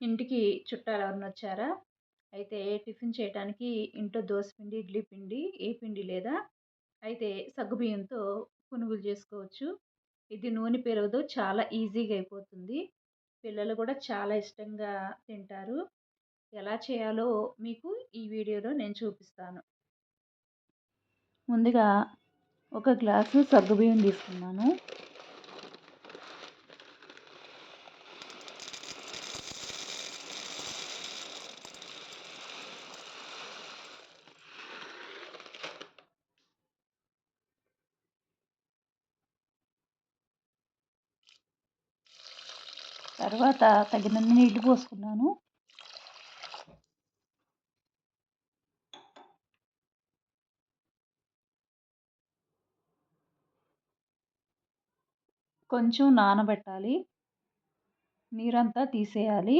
ఇంటికి చుట్టాలు ఎవరైనా వచ్చారా? అయితే టిఫిన్ చేయడానికి ఇంట్లో దోశ పిండి ఇడ్లీ పిండి ఏ పిండి లేదా? అయితే సగ్గుబియ్యంతో పునుగులు చేసుకోవచ్చు. ఇది నూనె పెరగదు చాలా ఈజీగా అయిపోతుంది. పిల్లలు కూడా చాలా ఇష్టంగా తింటారు. ఎలా చేయాలో మీకు ఈ వీడియోలో నేను చూపిస్తాను. ముందుగా ఒక గ్లాసు సగ్గుబియ్యం తీసుకున్నాను. తర్వాత తగినన్ని నీళ్ళు పోసుకున్నాను. కొంచెం నానబెట్టాలి. నీరంతా తీసేయాలి.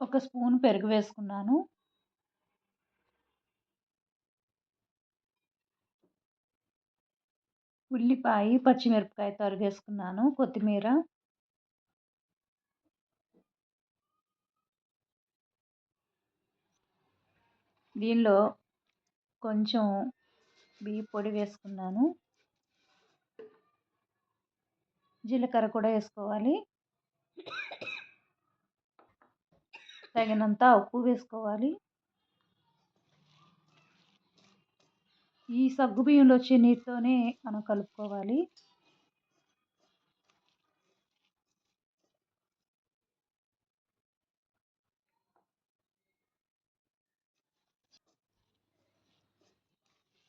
ఒక స్పూన్ పెరుగు వేసుకున్నాను. ఉల్లిపాయ పచ్చిమిరపకాయ తరిగేసుకున్నాను కొత్తిమీర. దీనిలో కొంచెం బియ్య పొడి వేసుకున్నాను. జీలకర్ర కూడా వేసుకోవాలి. తగినంత ఉప్పు వేసుకోవాలి. ఈ సగ్గు బియ్యంలో వచ్చే నీటితోనే మనం కలుపుకోవాలి.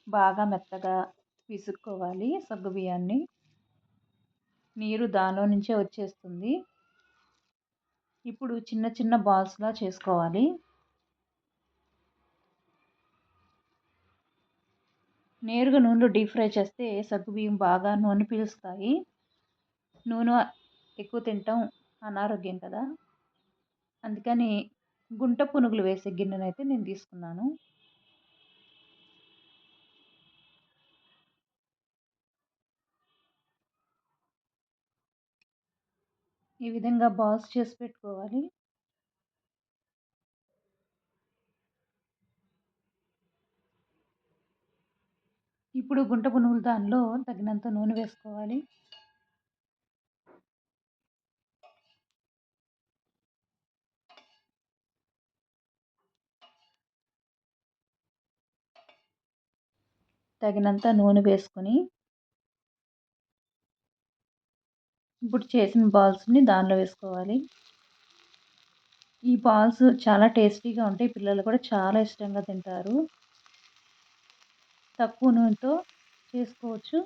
బాగా మెత్తగా పిసుక్కోవాలి సగ్గు బియ్యాన్ని నీరు దానిలో నుంచే వచ్చేస్తుంది. ఇప్పుడు చిన్న చిన్న బాల్స్లా చేసుకోవాలి. నేరుగా నూనెలో డీప్ ఫ్రై చేస్తే సగ్గుబియ్యం బాగా నూనె పీలుస్తాయి. నూనె ఎక్కువ తింటాం అనారోగ్యం కదా. అందుకని గుంట పునుగులు వేసే గిన్నెనైతే నేను తీసుకున్నాను. ఈ విధంగా బాల్స్ చేసి పెట్టుకోవాలి. ఇప్పుడు గుంట పునుగులు దానిలో తగినంత నూనె వేసుకోవాలి. తగినంత నూనె వేసుకొని ఇప్పుడు చేసిన బాల్స్ని దానిలో వేసుకోవాలి. ఈ బాల్స్ చాలా టేస్టీగా ఉంటాయి. పిల్లలు కూడా చాలా ఇష్టంగా తింటారు. తక్కువ నూనెతో చేసుకోవచ్చు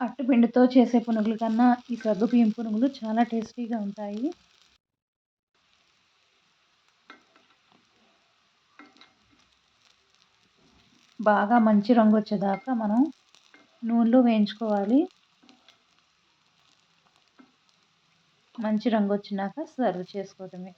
అట్టుపిండితో చేసే పునుగుల కన్నా ఈ సగ్గుబియ్యం పునుగులు చాలా టేస్టీగా ఉంటాయి. బాగా మంచి రంగు వచ్చేదాకా మనం నూనెలో వేయించుకోవాలి. మంచి రంగు వచ్చినాక సర్వ్ చేసుకోవటమే